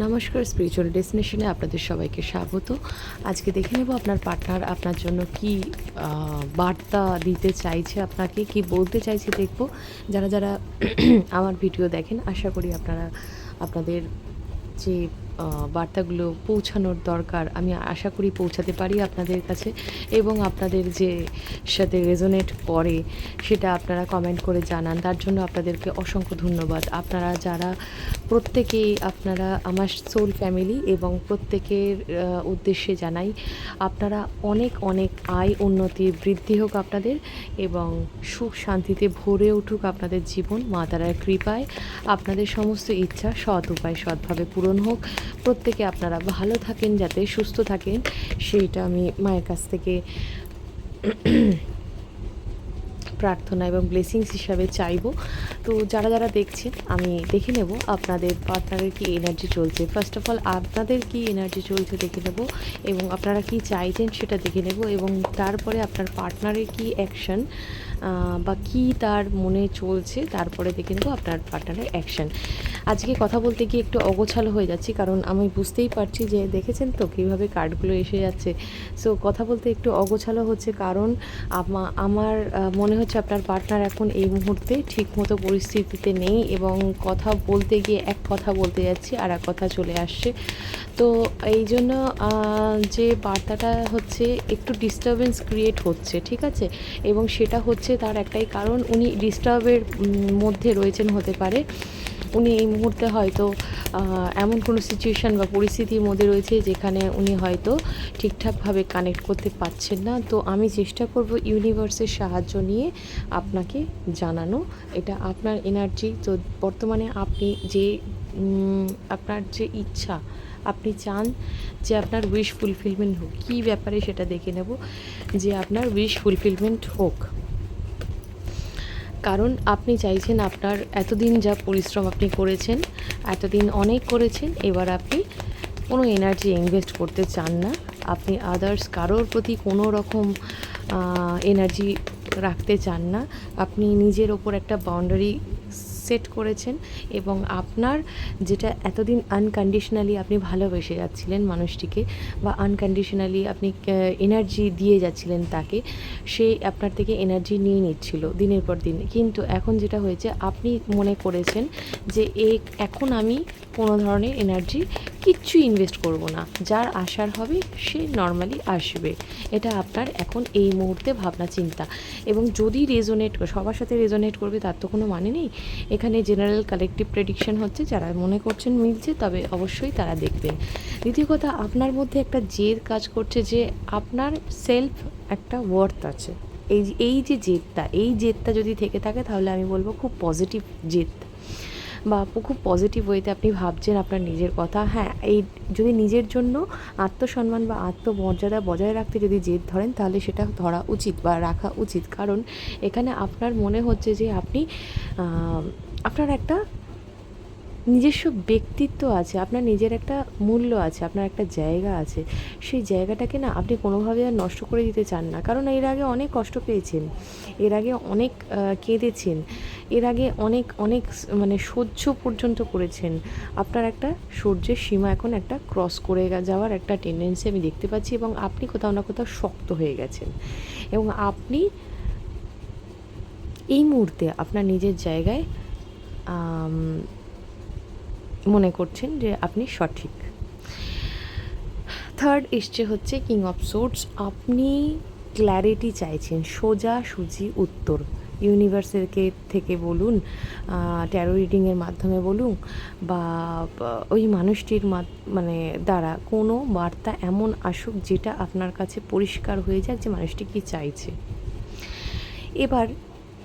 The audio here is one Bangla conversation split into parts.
নমস্কার স্পিরিচুয়াল ডেস্টিনেশনে আপনাদের সবাইকে স্বাগত। আজকে দেখে নেব আপনার পার্টনার আপনার জন্য কি বার্তা দিতে চাইছে আপনাকে, কি বলতে চাইছে দেখব। যারা যারা আমার ভিডিও দেখেন, আশা করি আপনারা, আপনাদের যে বার্তাগুলো পৌঁছানোর দরকার। আমি আশা করি পৌঁছাতে পারি আপনাদের কাছে এবং আপনাদের যে সাথে রেজোনেট করে সেটা আপনারা কমেন্ট করে জানান। তার জন্য আপনাদেরকে অসংখ্য ধন্যবাদ। আপনারা যারা প্রত্যেকেই আপনারা আমার সোল ফ্যামিলি এবং প্রত্যেকের উদ্দেশ্যে জানাই, আপনারা অনেক অনেক আয় উন্নতি বৃদ্ধি হোক আপনাদের এবং সুখ শান্তিতে ভরে উঠুক আপনাদের জীবন। মা তারার কৃপায় আপনাদের সমস্ত ইচ্ছা সৎ উপায় সৎভাবে পূরণ হোক। প্রত্যেকে আপনারা ভালো থাকেন, যাতে সুস্থ থাকেন। সেইটা আমি মায়ের কাছ থেকে প্রার্থনা এবং ব্লেসিংস হিসাবে চাইব। তো যারা যারা দেখছেন আমি দেখে নেব আপনাদের পার্টনারের কি এনার্জি চলছে। ফার্স্ট অফ অল আপনাদের কি এনার্জি চলছে দেখে নেব এবং আপনারা কি চাইছেন সেটা দেখে নেব এবং তারপরে আপনার পার্টনারের কি অ্যাকশন বা কি তার মনে চলছে, তারপরে দেখে নেব আপনার পার্টনারের অ্যাকশন আজকে কথা বলতে গিয়ে একটু অগোছালো হয়ে যাচ্ছি, কারণ আমি বুঝতেই পারছি যে দেখেছেন তো কীভাবে কার্ডগুলো এসে যাচ্ছে। সো কথা বলতে একটু অগোছালো হচ্ছে, কারণ আমার মনে হচ্ছে আপনার পার্টনার এখন এই মুহূর্তে ঠিকমতো পরিস্থিতিতে নেই এবং কথা বলতে গিয়ে এক কথা বলতে যাচ্ছি, আর এক কথা চলে আসছে। তো এই জন্য যে বার্তাটা হচ্ছে একটু ডিস্টারবেন্স ক্রিয়েট হচ্ছে, ঠিক আছে? এবং সেটা হচ্ছে তার একটাই কারণ, উনি ডিস্টার্বের মধ্যে রয়েছেন হতে পারে। উনি এই মুহূর্তে হয়তো এমন কোনো সিচুয়েশান বা পরিস্থিতির মধ্যে রয়েছে যেখানে উনি হয়তো ঠিকঠাকভাবে কানেক্ট করতে পারছেন না। তো আমি চেষ্টা করব ইউনিভার্সের সাহায্য নিয়ে আপনাকে জানানো। এটা আপনার এনার্জি তো বর্তমানে আপনি যে আপনার যে ইচ্ছা, আপনি চান যে আপনার উইশ ফুলফিলমেন্ট হোক, কী ব্যাপারে সেটা দেখে নেব যে আপনার উইশ ফুলফিলমেন্ট হোক। কারণ আপনি চাইছেন আপনার এতদিন যা পরিশ্রম আপনি করেছেন, এতদিন অনেক করেছেন, এবার আপনি কোনো এনার্জি ইনভেস্ট করতে চান না। আপনি আদার্স কারোর প্রতি কোনো রকম এনার্জি রাখতে চান না। আপনি নিজের ওপর একটা বাউন্ডারি সেট করেছেন এবং আপনার যেটা এতদিন আনকন্ডিশনালি আপনি ভালোবেসে যাচ্ছিলেন মানুষটিকে বা আনকন্ডিশনালি আপনি এনার্জি দিয়ে যাচ্ছিলেন তাকে, সে আপনার থেকে এনার্জি নিয়ে নিচ্ছিল দিনের পর দিন। কিন্তু এখন যেটা হয়েছে, আপনি মনে করেছেন যে এ, এখন আমি কোনো ধরনের এনার্জি কিচ্ছু ইনভেস্ট করব না। যার আসার হবে সে নর্মালি আসবে। এটা আপনার এখন এই মুহূর্তে ভাবনা চিন্তা। এবং যদি রেজোনেট সবার সাথে রেজোনেট করবে, তার তো কোনো মানে নেই। এখানে জেনারেল কালেকটিভ প্রেডিকশন হচ্ছে, যারা মনে করছেন মিলছে, তবে অবশ্যই তারা দেখবেন। দ্বিতীয় কথা, আপনার মধ্যে একটা জেদ কাজ করছে যে আপনার সেলফ একটা ওয়ার্থ আছে। এই এই যে জেদটা, এই জেদটা যদি থেকে থাকে, তাহলে আমি বলব খুব পজিটিভ জেদ। বা খুব পজিটিভ ওয়েতে আপনি ভাবছেন আপনার নিজের কথা। হ্যাঁ এই যদি নিজের জন্য আত্মসম্মান বা আত্মমর্যাদা বজায় রাখতে যদি জেদ ধরেন, তাহলে সেটা ধরা উচিত বা রাখা উচিত। কারণ এখানে আপনার মনে হচ্ছে যে আপনি আপনার একটা নিজস্ব ব্যক্তিত্ব আছে, আপনার নিজের একটা মূল্য আছে, আপনার একটা জায়গা আছে, সেই জায়গাটাকে না আপনি কোনোভাবে আর নষ্ট করে দিতে চান না। কারণ এর আগে অনেক কষ্ট পেয়েছেন, এর আগে অনেক কেঁদেছেন, এর আগে অনেক অনেক মানে সহ্য পর্যন্ত করেছেন। আপনার একটা সহ্যের সীমা এখন একটা ক্রস করে যাওয়ার একটা টেন্ডেন্সি আমি দেখতে পাচ্ছি এবং আপনি কোথাও না কোথাও শক্ত হয়ে গেছেন। এবং আপনি এই মুহূর্তে আপনার নিজের জায়গায় মনে করছেন যে আপনি সঠিক। থার্ড এসছে হচ্ছে কিং অফ সোর্টস আপনি ক্ল্যারিটি চাইছেন, সোজা সুজি উত্তর। ইউনিভার্সের কে- থেকে বলুন ট্যারো রিডিংয়ের মাধ্যমে বলুন, বা ওই মানুষটির মানে দ্বারা কোনো বার্তা এমন আসুক যেটা আপনার কাছে পরিষ্কার হয়ে যাক যে মানুষটি কী চাইছে। এবার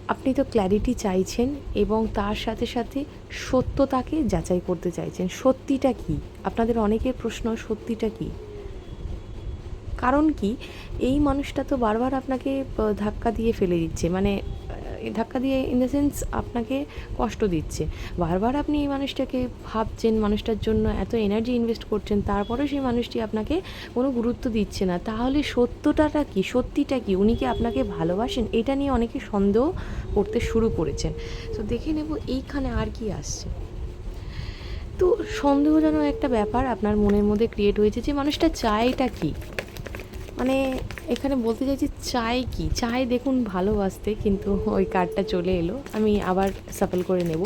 আপনি তো ক্ল্যারিটি চাইছেন এবং তার সাথে সাথে সত্যতাকে যাচাই করতে চাইছেন। সত্যিটা কি? আপনাদের অনেকের প্রশ্ন, সত্যিটা কি? কারণ কি, এই মানুষটা তো বারবার আপনাকে ধাক্কা দিয়ে ফেলে দিচ্ছে। মানে ধাক্কা দিয়ে ইন দ্য সেন্স আপনাকে কষ্ট দিচ্ছে। বারবার আপনি এই মানুষটাকে ভাবছেন, মানুষটার জন্য এত এনার্জি ইনভেস্ট করছেন, তারপরে সেই মানুষটি আপনাকে কোনো গুরুত্ব দিচ্ছে না। তাহলে সত্যটাটা কি? সত্যিটা কি? উনি কি আপনাকে ভালোবাসেন? এটা নিয়ে অনেকে সন্দেহ করতে শুরু করেছেন। তো দেখে নেব এইখানে আর কি আসছে। তো সন্দেহজনক একটা ব্যাপার আপনার মনের মধ্যে ক্রিয়েট হয়েছে যে মানুষটা চায়টা কি? মানে এখানে বলতে চাইছি চাই কি? চাই দেখুন ভালোবাসতে, কিন্তু ওই কার্ডটা চলে এলো। আমি আবার সাফল করে নেব।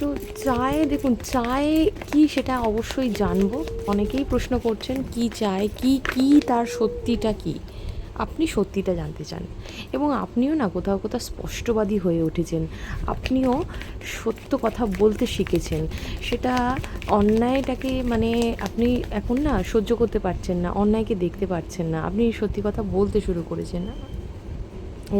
তো চায়ে দেখুন চায়ে কি সেটা অবশ্যই জানব। অনেকেই প্রশ্ন করছেন, কি চায় কি কি তার সত্যিটা কি? আপনি সত্যিটা জানতে চান। এবং আপনিও না কোথাও কোথাও স্পষ্টবাদী হয়ে উঠেছেন। আপনিও সত্য কথা বলতে শিখেছেন। সেটা অন্যায়টাকে মানে আপনি এখন না সহ্য করতে পারছেন না, অন্যায়কে দেখতে পারছেন না। আপনি সত্যি কথা বলতে শুরু করেছেন না?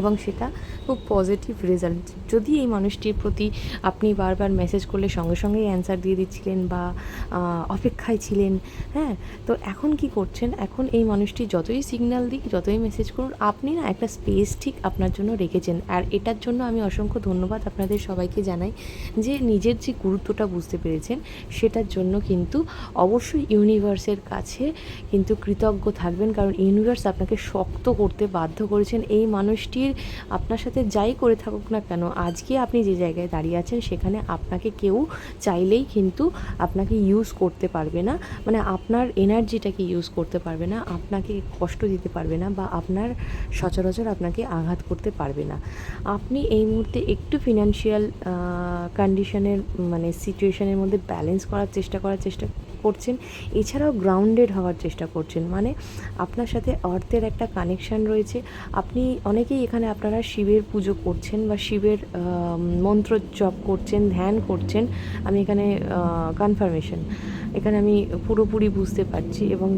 এবং সেটা খুব পজিটিভ রেজাল্ট যদি এই মানুষটির প্রতি আপনি বারবার মেসেজ করলে সঙ্গে সঙ্গেই অ্যান্সার দিয়ে দিচ্ছিলেন বা অপেক্ষায় ছিলেন হ্যাঁ? তো এখন কি করছেন? এখন এই মানুষটি যতই সিগন্যাল দিক, যতই মেসেজ করুন আপনি না একটা স্পেস ঠিক আপনার জন্য রেখেছেন। আর এটার জন্য আমি অসংখ্য ধন্যবাদ আপনাদের সবাইকে জানাই যে নিজের যে গুরুত্বটা বুঝতে পেরেছেন, সেটার জন্য কিন্তু অবশ্যই ইউনিভার্সের কাছে কিন্তু কৃতজ্ঞ থাকবেন। কারণ ইউনিভার্স আপনাকে শক্ত করতে বাধ্য করেছেন। এই মানুষটির আপনার সাথে যাই করে থাকুক না কেন, আজকে আপনি যে জায়গায় দাঁড়িয়ে আছেন সেখানে আপনাকে কেউ চাইলেই কিন্তু আপনাকে ইউজ করতে পারবে না। মানে আপনার এনার্জিটাকে ইউজ করতে পারবে না, আপনাকে কষ্ট দিতে পারবে না বা আপনার সচরাচর আপনাকে আঘাত করতে পারবে না। আপনি এই মুহূর্তে একটু ফিনান্সিয়াল কন্ডিশনের মানে সিচুয়েশনের মধ্যে ব্যালেন্স করার চেষ্টা করার চেষ্টা করছেন, এছাড়াও গ্রাউন্ডেড হওয়ার চেষ্টা করছেন। মানে আপনার সাথে অর্থের একটা কানেকশান রয়েছে। আপনি অনেকেই এখানে আপনারা শিবের পুজো করছেন বা শিবের মন্ত্র জপ করছেন, ধ্যান করছেন। আমি এখানে কনফার্মেশন এখানে আমি পুরোপুরি বুঝতে পারছি এবং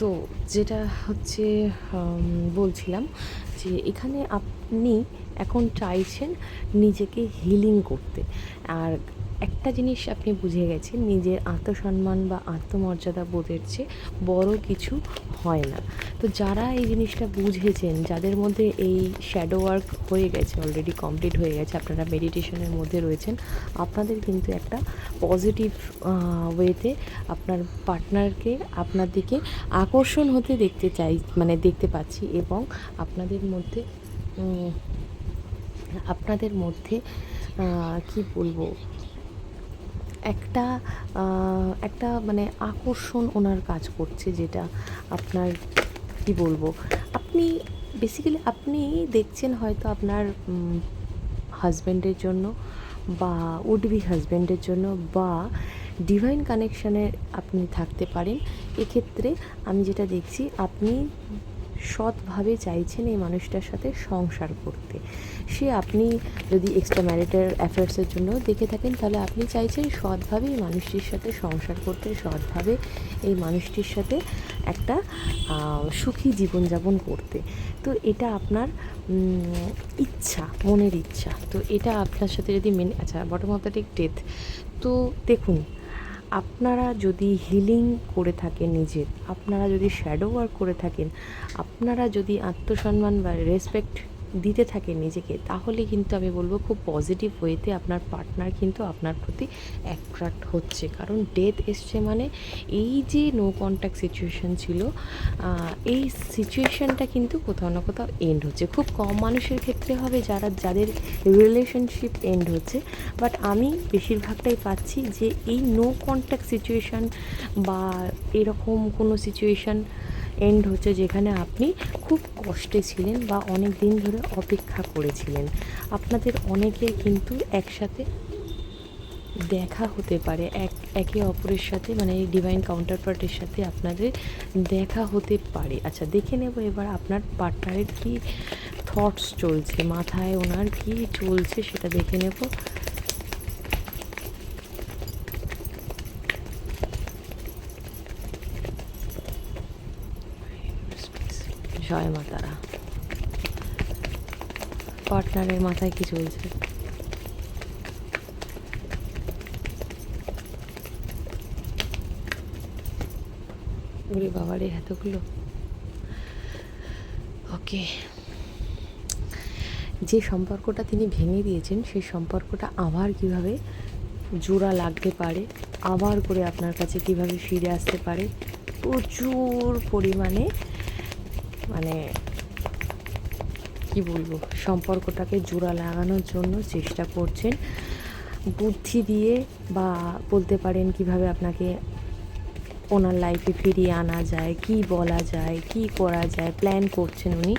তো যেটা হচ্ছে বলছিলাম যে এখানে আপনি এখন চাইছেন নিজেকে হিলিং করতে। আর একটা জিনিস আপনি বুঝে গেছেন, নিজের আত্মসম্মান বা আত্মমর্যাদা বোধের চেয়ে বড় কিছু হয় না। তো যারা এই জিনিসটা বুঝেছেন, যাদের মধ্যে এই শ্যাডো ওয়ার্ক হয়ে গেছে অলরেডি কমপ্লিট হয়ে গেছে, আপনারা মেডিটেশনের মধ্যে রয়েছেন, আপনাদের কিন্তু একটা পজিটিভ ওয়েতে আপনার পার্টনারকে আপনার দিকে আকর্ষণ হতে দেখতে চাই মানে দেখতে পাচ্ছি এবং আপনাদের মধ্যে আপনাদের মধ্যে কি বলব? একটা একটা মানে আকর্ষণ ওনার কাজ করছে যেটা আপনার, কি বলব, আপনি বেসিক্যালি আপনি দেখছেন হয়তো আপনার হাজব্যান্ডের জন্য বা উডবি হাজব্যান্ডের জন্য বা ডিভাইন কানেকশানে আপনি থাকতে পারেন। এক্ষেত্রে আমি যেটা দেখছি, আপনি সৎভাবে চাইছেন এই মানুষটার সাথে সংসার করতে। সে আপনি যদি এক্সট্রা ম্যারিটাল অ্যাফেয়ার্সের জন্য দেখে থাকেন, তাহলে আপনি চাইছেন সৎভাবে এই মানুষটির সাথে সংসার করতে, সৎভাবে এই মানুষটির সাথে একটা সুখী জীবনযাপন করতে। তো এটা আপনার ইচ্ছা, মনের ইচ্ছা। তো এটা আপনার সাথে যদি মেনে আচ্ছা বটম অফ দ্য ডেথ তো দেখুন আপনারা যদি হিলিং করে থাকেন নিজের, আপনারা যদি শ্যাডো ওয়ার্ক করে থাকেন, আপনারা যদি আত্মসম্মান বা রেসপেক্ট দিতে থাকেন নিজেকে, তাহলে কিন্তু আমি বলব খুব পজিটিভ ওয়েতে আপনার পার্টনার কিন্তু আপনার প্রতি অ্যাট্রাক্ট হচ্ছে। কারণ ডেথ এসছে মানে এই যে নো কন্ট্যাক্ট সিচুয়েশন ছিল এই সিচুয়েশনটা কিন্তু কোথাও না কোথাও এন্ড হচ্ছে। খুব কম মানুষের ক্ষেত্রে হবে যারা, যাদের রিলেশনশিপ এন্ড হচ্ছে। বাট আমি বেশিরভাগটাই পাচ্ছি যে এই নো কন্ট্যাক্ট সিচুয়েশান বা এরকম কোনো সিচুয়েশান এন্ড হচ্ছে যেখানে আপনি খুব কষ্টে ছিলেন বা অনেক দিন ধরে অপেক্ষা করেছিলেন। আপনাদের অনেকের কিন্তু একসাথে দেখা হতে পারে, এক, একে অপরের সাথে মানে এই ডিভাইন কাউন্টার পার্টের সাথে আপনাদের দেখা হতে পারে। আচ্ছা দেখে নেব এবার আপনার পার্টনারের কি থটস চলছে, মাথায় ওনার কি চলছে সেটা দেখে নেব। জয় মা তারা পার্টনারের মাথায় কি চলছে? ওরে বাবারে এতগুলো। ওকে। যে সম্পর্কটা তিনি ভেঙে দিয়েছেন, সেই সম্পর্কটা আবার কীভাবে জোড়া লাগতে পারে, আবার করে আপনার কাছে কীভাবে ফিরে আসতে পারে, প্রচুর পরিমাণে মানে কি বলব, সম্পর্কটাকে জোড়া লাগানোর জন্য চেষ্টা করছেন। বুদ্ধি দিয়ে বা বলতে পারেন কীভাবে আপনাকে ওনার লাইফে ফিরিয়ে আনা যায়, কি বলা যায়, কি করা যায় প্ল্যান করছেন উনি।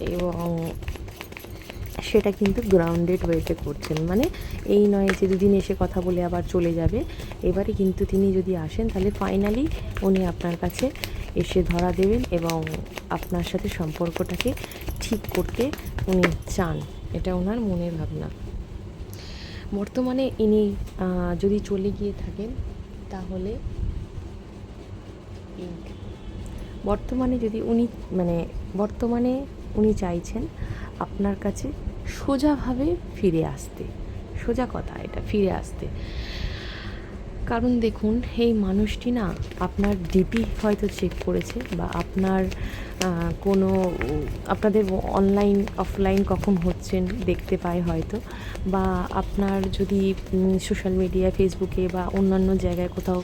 এবং সেটা কিন্তু গ্রাউন্ডেড ওয়েতে করছেন। মানে এই নয় যে দুদিন এসে কথা বলে আবার চলে যাবে। এবারে কিন্তু তিনি যদি আসেন, তাহলে ফাইনালি উনি আপনার কাছে এসে ধরা দেবেন এবং আপনার সাথে সম্পর্কটাকে ঠিক করতে উনি চান। এটা ওনার মনের ভাবনা। বর্তমানে ইনি যদি চলে গিয়ে থাকেন, তাহলে বর্তমানে যদি উনি মানে বর্তমানে উনি চাইছেন আপনার কাছে সোজাভাবে ফিরে আসতে, সোজা কথা এটা, ফিরে আসতে। কারণ দেখুন, এই মানুষটি না আপনার ডিপি হয়তো চেক করেছে বা আপনার কোনো, আপনাদের অনলাইন অফলাইন কখন হচ্ছেন দেখতে পায় হয়তো বা আপনার যদি সোশ্যাল মিডিয়া ফেসবুকে বা অন্যান্য জায়গায় কোথাও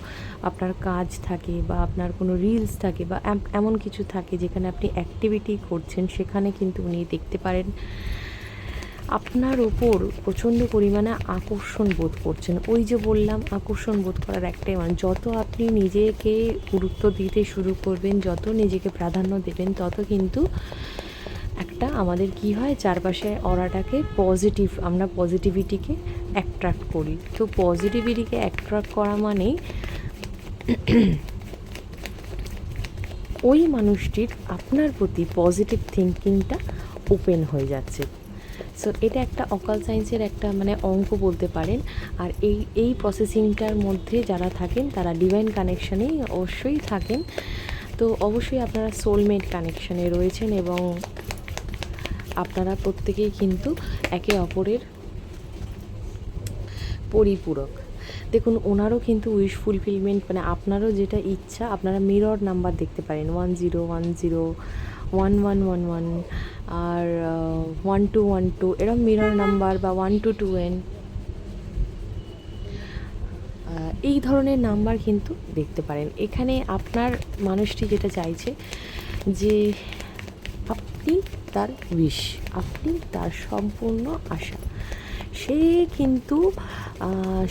আপনার কাজ থাকে বা আপনার কোনো রিলস থাকে বা এমন কিছু থাকে যেখানে আপনি অ্যাক্টিভিটি করছেন, সেখানে কিন্তু উনি দেখতে পারেন। আপনার ওপর প্রচণ্ড পরিমাণে আকর্ষণ বোধ করছেন। ওই যে বললাম, আকর্ষণ বোধ করার একটাই মানে যত আপনি নিজেকে গুরুত্ব দিতে শুরু করবেন, যত নিজেকে প্রাধান্য দেবেন, তত কিন্তু একটা আমাদের কি হয়, চারপাশে অরাটাকে পজিটিভ আমরা পজিটিভিটিকে অ্যাট্রাক্ট করি। তো পজিটিভিটিকে অ্যাট্রাক্ট করা মানেই ওই মানুষটির আপনার প্রতি পজিটিভ থিঙ্কিংটা ওপেন হয়ে যাচ্ছে। সো এটা একটা অকাল সায়েন্সের একটা মানে অঙ্ক বলতে পারেন। আর এই এই প্রসেসিংটার মধ্যে যারা থাকেন, তারা ডিভাইন কানেকশানেই অবশ্যই থাকেন। তো অবশ্যই আপনারা সোলমেট কানেকশানে রয়েছেন এবং আপনারা প্রত্যেকেই কিন্তু একে অপরের পরিপূরক। দেখুন, ওনারও কিন্তু উইশ ফুলফিলমেন্ট মানে আপনারও যেটা ইচ্ছা, আপনারা মিরর নাম্বার দেখতে পারেন। One zero one zero one one one one আর ওয়ান টু ওয়ান টু এরকম মিরর নাম্বার বা ওয়ান টু টু এন এই ধরনের নাম্বার কিন্তু দেখতে পারেন। এখানে আপনার মানুষটি যেটা চাইছে যে আপনি তার উইশ আপনি তার সম্পূর্ণ আশা। সে কিন্তু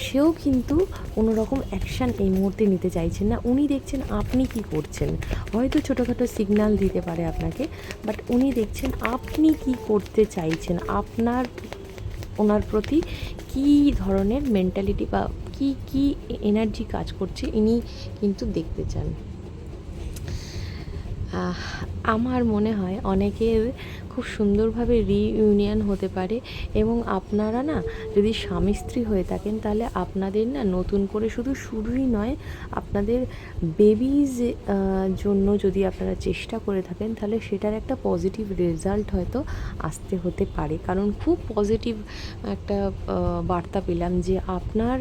সেও কিন্তু কোনো রকম অ্যাকশান এই মুহূর্তে নিতে চাইছেন না। উনি দেখছেন আপনি কি করছেন। হয়তো ছোটোখাটো সিগন্যাল দিতে পারে আপনাকে বাট উনি দেখছেন আপনি কি করতে চাইছেন। আপনার, ওনার প্রতি কী ধরনের মেন্টালিটি বা কি কি এনার্জি কাজ করছে, ইনি কিন্তু দেখতে চান। আমার মনে হয় অনেকের খুব সুন্দরভাবে রিইউনিয়ন হতে পারে এবং আপনারা না যদি স্বামী স্ত্রী হয়ে থাকেন তাহলে আপনাদের না নতুন করে শুধু শুরুই নয়, আপনাদের বেবিজ জন্য যদি আপনারা চেষ্টা করে থাকেন তাহলে সেটার একটা পজিটিভ রেজাল্ট হয়তো আসতে হতে পারে। কারণ খুব পজিটিভ একটা বার্তা পেলাম যে আপনার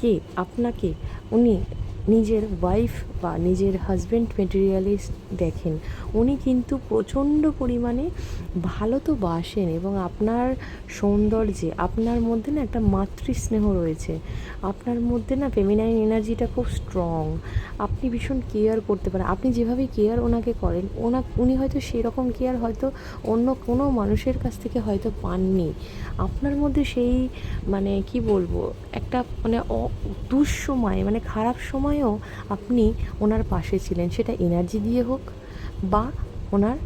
কে, আপনাকে, উনি নিজের ওয়াইফ বা নিজের হাজব্যান্ড মেটেরিয়ালিস্ট দেখেন, উনি কিন্তু প্রচণ্ড পরিমাণে ভালো তো বাসেন এবং আপনার সৌন্দর্যে, আপনার মধ্যে না একটা মাতৃস্নেহ রয়েছে। আপনার মধ্যে না ফেমিনাইন এনার্জিটা খুব স্ট্রং আপনি ভীষণ কেয়ার করতে পারেন। আপনি যেভাবে কেয়ার ওনাকে করেন, ওনা, উনি হয়তো সেরকম কেয়ার হয়তো অন্য কোনো মানুষের কাছ থেকে হয়তো পাননি। আপনার মধ্যে সেই মানে কি বলব, একটা মানে দুঃসময় মানে খারাপ সময়েও আপনি ওনার পাশে ছিলেন, সেটা এনার্জি দিয়ে হোক বা ওনার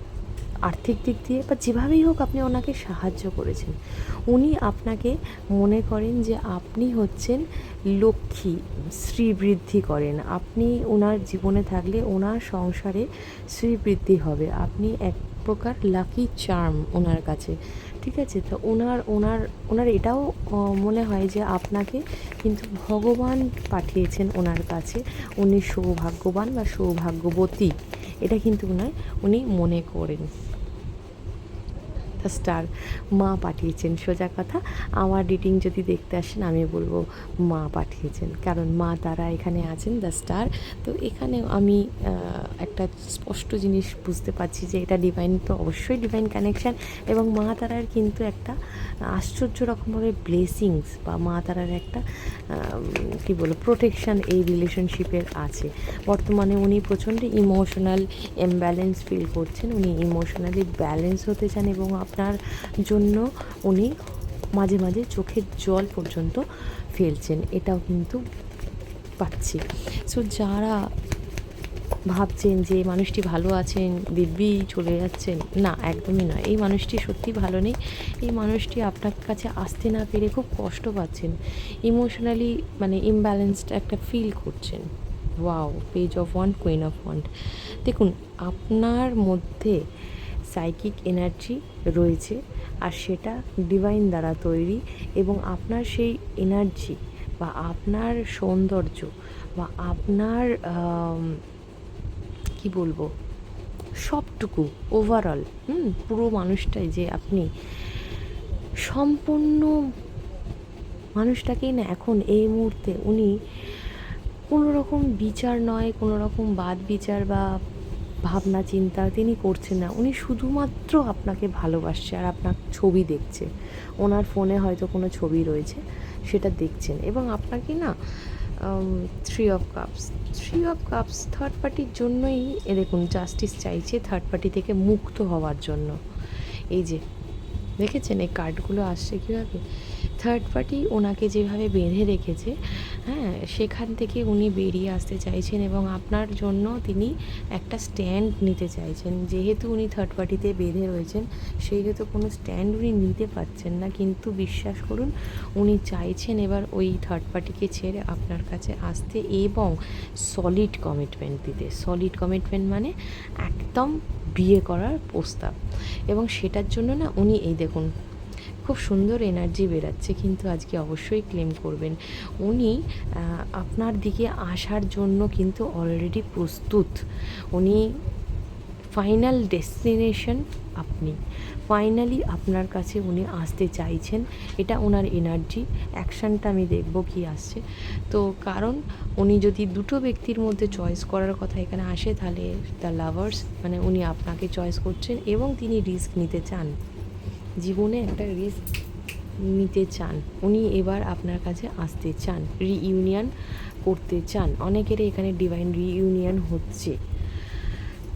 আর্থিক দিক দিয়ে বা যেভাবেই হোক আপনি ওনাকে সাহায্য করেছেন। উনি আপনাকে মনে করেন যে আপনি হচ্ছেন লক্ষ্মী শ্রীবৃদ্ধি করেন। আপনি ওনার জীবনে থাকলে ওনার সংসারে শ্রীবৃদ্ধি হবে। আপনি এক প্রকার লাকি চার্ম ওনার কাছে। ঠিক আছে? তো ওনার ওনার ওনার এটাও মনে হয় যে আপনাকে কিন্তু ভগবান পাঠিয়েছেন ওনার কাছে। উনি সৌভাগ্যবান বা সৌভাগ্যবতী। এটা কিন্তু নয়, উনি মনে করেন। দ্য স্টার মা পাঠিয়েছেন। সোজা কথা, আমার রিডিং যদি দেখতে আসেন, আমি বলব মা পাঠিয়েছেন। কারণ মা তারা এখানে আছেন দ্য স্টার তো এখানে আমি একটা স্পষ্ট জিনিস বুঝতে পারছি যে এটা ডিভাইন তো অবশ্যই ডিভাইন কানেকশান এবং মা তারার কিন্তু একটা আশ্চর্য রকমভাবে ব্লেসিংস বা মা তারার একটা কী বলব প্রোটেকশান এই রিলেশনশিপের আছে। বর্তমানে উনি প্রচণ্ড ইমোশনাল এমব্যালেন্স ফিল করছেন। উনি ইমোশনালি ব্যালেন্স হতে চান এবং আপনার জন্য উনি মাঝে মাঝে চোখের জল পর্যন্ত ফেলছেন, এটাও কিন্তু পাচ্ছি। সো যারা ভাবছেন যে মানুষটি ভালো আছেন, দিব্যি চলে যাচ্ছেন, না, একদমই নয়। এই মানুষটি সত্যি ভালো নেই। এই মানুষটি আপনার কাছে আসতে না পেরে খুব কষ্ট পাচ্ছেন। ইমোশনালি মানে ইমব্যালেন্সড একটা ফিল করছেন। Wow page of wand queen of wand দেখুন, আপনার মধ্যে সাইকিক এনার্জি রয়েছে আর সেটা ডিভাইন দ্বারা তৈরি এবং আপনার সেই এনার্জি বা আপনার সৌন্দর্য বা আপনার কি বলব, সবটুকু ওভারঅল হুম, পুরো মানুষটাই যে আপনি সম্পূর্ণ মানুষটাকেই না এখন এই মুহূর্তে উনি কোনো রকম বিচার নয় কোনো রকম বাদ বিচার বা ভাবনা, চিন্তা তিনি করছেন না। উনি শুধুমাত্র আপনাকে ভালোবাসছে আর আপনার ছবি দেখছে। ওনার ফোনে হয়তো কোনো ছবি রয়েছে, সেটা দেখছেন। এবং আপনাকে না three of cups three of cups third পার্টির জন্যই এ দেখুন জাস্টিস চাইছে থার্ড পার্টি থেকে মুক্ত হওয়ার জন্য। এই যে, দেখেছেন এই কার্ডগুলো আসছে কীভাবে? থার্ড পার্টি ওনাকে যেভাবে বেঁধে রেখেছে হ্যাঁ সেখান থেকে উনি বেরিয়ে আসতে চাইছেন এবং আপনার জন্য তিনি একটা স্ট্যান্ড নিতে চাইছেন। যেহেতু উনি থার্ড পার্টিতে বেঁধে রয়েছেন সেই হেতু কোনো স্ট্যান্ড উনি নিতে পারছেন না। কিন্তু বিশ্বাস করুন, উনি চাইছেন এবার ওই থার্ড পার্টিকে ছেড়ে আপনার কাছে আসতে এবং সলিড কমিটমেন্ট দিতে। সলিড কমিটমেন্ট মানে একদম বিয়ে করার প্রস্তাব। এবং সেটার জন্য না উনি এই দেখুন খুব সুন্দর এনার্জি বেরাচ্ছে, কিন্তু আজকে অবশ্যই ক্লেম করবেন। উনি আপনার দিকে আসার জন্য কিন্তু অলরেডি প্রস্তুত। উনি ফাইনাল ডেস্টিনেশন আপনি। ফাইনালি আপনার কাছে উনি আসতে চাইছেন, এটা ওনার এনার্জি অ্যাকশানটা আমি দেখব কি আসছে। তো কারণ, উনি যদি দুটো ব্যক্তির মধ্যে চয়েস করার কথা এখানে আসে, তাহলে দ্য লাভার্স মানে উনি আপনাকে চয়েস করছেন এবং তিনি রিস্ক নিতে চান। জীবনে একটা রিস্ক নিতে চান। উনি এবার আপনার কাছে আসতে চান রিইউনিয়ন করতে চান। অনেকেরই এখানে ডিভাইন রিইউনিয়ন হচ্ছে।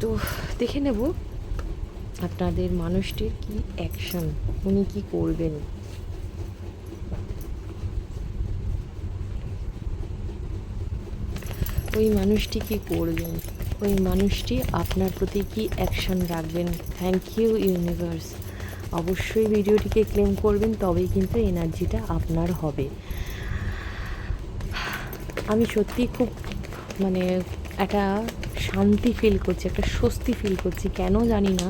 তো দেখে নেব আপনাদের মানুষটির কি অ্যাকশন উনি কি করবেন। ওই মানুষটি কি করবেন? ওই মানুষটি আপনার প্রতি কি অ্যাকশন রাখবেন? থ্যাংক ইউ ইউনিভার্স অবশ্যই ভিডিওটিকে ক্লেম করবেন, তবেই কিন্তু এনার্জিটা আপনার হবে। আমি সত্যি খুব মানে একটা শান্তি ফিল করছি, একটা স্বস্তি ফিল করছি, কেন জানি না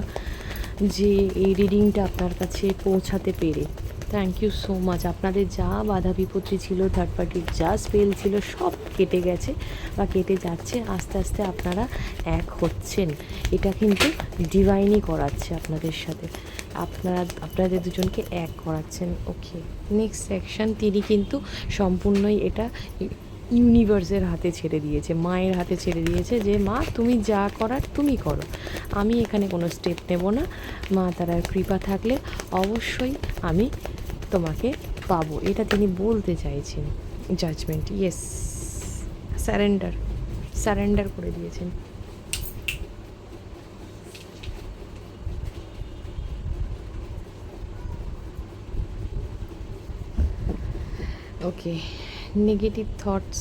যে এই রিডিংটা আপনার কাছে পৌঁছাতে পেরে। থ্যাংক ইউ সো মাচ আপনাদের যা বাধা বিপত্তি ছিল থার্ড পার্টির যা স্পেল ছিল, সব কেটে গেছে বা কেটে যাচ্ছে, আস্তে আস্তে আপনারা এক হচ্ছেন। এটা কিন্তু ডিভাইনই করাচ্ছে আপনাদের সাথে। আপনারা, আপনাদের দুজনকে এক করাচ্ছেন ওকে নেক্সট সেকশন তিনি কিন্তু সম্পূর্ণই এটা ইউনিভার্সের হাতে ছেড়ে দিয়েছে, মায়ের হাতে ছেড়ে দিয়েছে যে, মা, তুমি যা করার তুমি করো। আমি এখানে কোনো স্টেপ নেব না। মা তারার কৃপা থাকলে অবশ্যই আমি তোমাকে পাবো। এটা তিনি বলতে চাইছেন জাজমেন্ট ইয়েস স্যারেন্ডার স্যারেন্ডার করে দিয়েছেন। ওকে নেগেটিভ থটস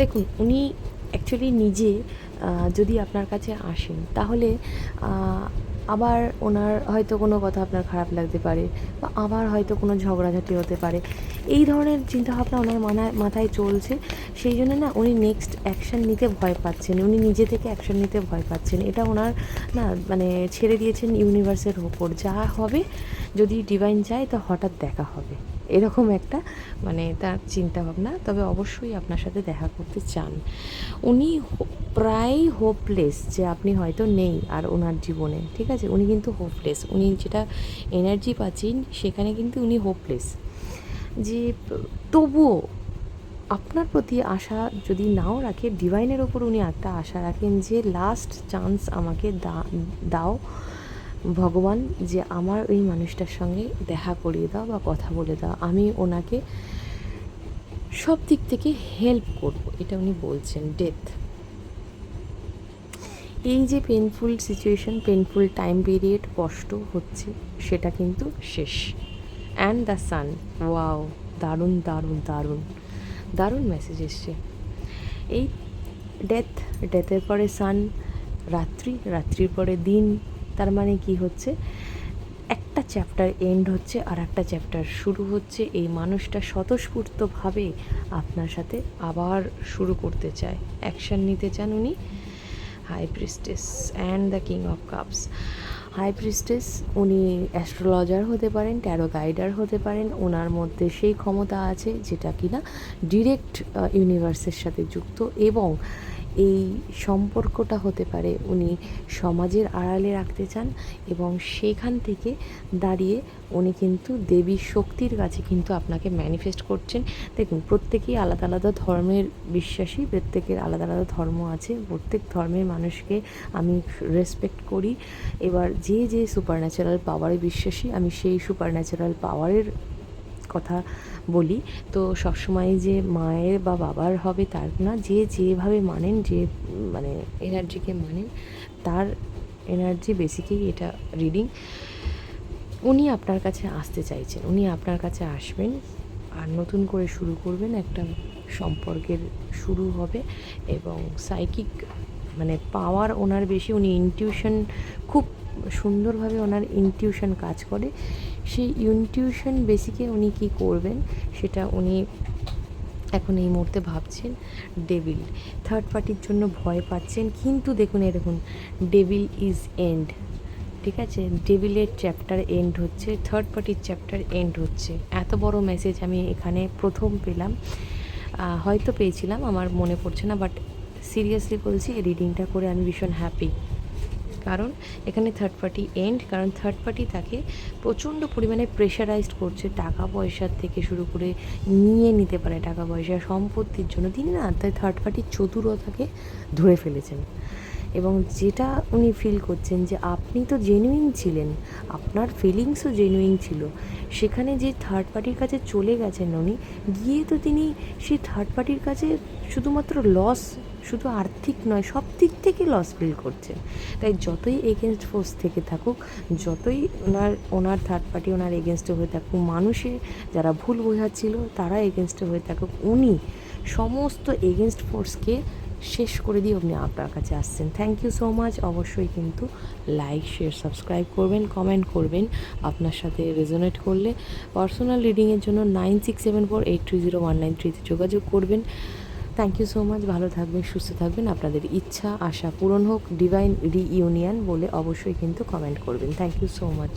দেখুন, উনি অ্যাকচুয়ালি নিজে যদি আপনার কাছে আসেন, তাহলে আবার ওনার হয়তো কোনো কথা আপনার খারাপ লাগতে পারে বা আবার হয়তো কোনো ঝগড়াঝাটি হতে পারে। এই ধরনের চিন্তাভাবনা ওনার মানায়, মাথায় চলছে। সেই জন্য না উনি নেক্সট অ্যাকশান নিতে ভয় পাচ্ছেন। উনি নিজে থেকে অ্যাকশান নিতে ভয় পাচ্ছেন। এটা ওনার না মানে ছেড়ে দিয়েছেন ইউনিভার্সের ওপর যা হবে, যদি ডিভাইন চায়, তো হঠাৎ দেখা হবে। এরকম একটা মানে তার চিন্তা ভাবনা তবে অবশ্যই আপনার সাথে দেখা করতে চান। উনি প্রায় হোপলেস যে আপনি হয়তো নেই আর ওনার জীবনে, ঠিক আছে? উনি কিন্তু হোপলেস উনি যেটা এনার্জি পাচ্ছেন, সেখানে কিন্তু উনি হোপলেস যে তবুও আপনার প্রতি আশা যদি নাও রাখে ডিভাইনের ওপর উনি একটা আশা রাখেন যে লাস্ট চান্স আমাকে দা- দাও। ভগবান, যে আমার ওই মানুষটার সঙ্গে দেখা করিয়ে দাও বা কথা বলে দাও। আমি ওনাকে সব দিক থেকে হেল্প করব, এটা উনি বলছেন ডেথ এই যে painful situation painful time period কষ্ট হচ্ছে, সেটা কিন্তু শেষ। অ্যান্ড দ্য সান ওয়াও দারুণ দারুণ দারুণ। দারুণ মেসেজ এসছে। এই ডেথ ডেথের পরে সান রাত্রি, রাত্রির পরে দিন তার মানে কি হচ্ছে? একটা চ্যাপ্টার এন্ড হচ্ছে আর একটা চ্যাপ্টার শুরু হচ্ছে। এই মানুষটা স্বতঃস্ফূর্তভাবে আপনার সাথে আবার শুরু করতে চায়। অ্যাকশন নিতে চান উনি। High priestess and the king of cups high priestess উনি অ্যাস্ট্রোলজার হতে পারেন ট্যারো গাইডার হতে পারেন। ওনার মধ্যে সেই ক্ষমতা আছে যেটা কিনা ডিরেক্ট ইউনিভার্সের সাথে যুক্ত এবং এই সম্পর্কটা হতে পারে। উনি সমাজের আড়ালে রাখতে চান এবং সেখান থেকে দাঁড়িয়ে উনি কিন্তু দেবী শক্তির কাছে কিন্তু আপনাকে ম্যানিফেস্ট করছেন। দেখুন, প্রত্যেকেই আলাদা আলাদা ধর্মের বিশ্বাসী, প্রত্যেকের আলাদা আলাদা ধর্ম আছে। প্রত্যেক ধর্মের মানুষকে আমি রেসপেক্ট করি। এবার যে যে সুপার ন্যাচারাল পাওয়ারে বিশ্বাসী, আমি সেই সুপার ন্যাচারাল পাওয়ারের কথা বলি, তো সবসময় যে মায়ের বা বাবার হবে তার না, যে যেভাবে মানেন, যে মানে এনার্জিকে মানেন, তার এনার্জি বেসিকেই এটা রিডিং উনি আপনার কাছে আসতে চাইছেন, উনি আপনার কাছে আসবেন আর নতুন করে শুরু করবেন একটা সম্পর্কের শুরু হবে এবং সাইকিক মানে পাওয়ার ওনার বেশি, উনি ইনটিউশন খুব সুন্দরভাবে ওনার ইনটিউশন কাজ করে। সেই ইনটিউশন বেসিকে উনি কি করবেন, সেটা উনি এখন এই মুহূর্তে ভাবছেন ডেভিল থার্ড পার্টির জন্য ভয় পাচ্ছেন, কিন্তু দেখুন দেখুন ডেভিল ইজ এন্ড ঠিক আছে? ডেভিলের চ্যাপ্টার এন্ড হচ্ছে থার্ড পার্টির চ্যাপ্টার এন্ড হচ্ছে। এত বড় মেসেজ আমি এখানে প্রথম পেলাম। হয়তো পেয়েছিলাম, আমার মনে পড়ছে না বাট সিরিয়াসলি বলছি রিডিংটা করে আমি ভীষণ হ্যাপি কারণ এখানে থার্ড পার্টি এন্ড কারণ থার্ড পার্টি তাকে প্রচণ্ড পরিমাণে প্রেশারাইজড করছে টাকা পয়সার থেকে শুরু করে নিয়ে নিতে পারে টাকা পয়সা, সম্পত্তির জন্য। তিনি না তাই থার্ড পার্টির চতুরতাকে ধরে ফেলেছেন। এবং যেটা উনি ফিল করছেন যে আপনি তো জেনুইন ছিলেন, আপনার ফিলিংসও জেনুইন ছিল। সেখানে যে থার্ড পার্টির কাছে চলে গেছেন উনি, গিয়ে তো তিনি সেই থার্ড পার্টির কাছে শুধুমাত্র লস শুধু আর্থিক নয়, সব দিক থেকে লস ফিল করছেন। তাই যতই এগেনস্ট ফোর্স থেকে থাকুক, যতই ওনার ওনার থার্ড পার্টি ওনার এগেনস্টে হয়ে থাকুক মানুষে যারা ভুল বোঝাচ্ছিল তারা এগেনস্টে হয়ে থাকুক, উনি সমস্ত এগেনস্ট ফোর্সকে শেষ করে দিয়ে আপনি আপনার কাছে আসছেন। থ্যাংক ইউ সো মাচ অবশ্যই কিন্তু লাইক শেয়ার সাবস্ক্রাইব করবেন কমেন্ট করবেন। আপনার সাথে রেজোনেট করলে পার্সোনাল রিডিংয়ের জন্য nine six seven four eight three zero one nine থ্রিতে যোগাযোগ করবেন। থ্যাংক ইউ সো মাচ ভালো থাকবেন, সুস্থ থাকবেন। আপনাদের ইচ্ছা, আশা পূরণ হোক। ডিভাইন রি ইউনিয়ন বলে অবশ্যই কিন্তু কমেন্ট করবেন। Thank you so much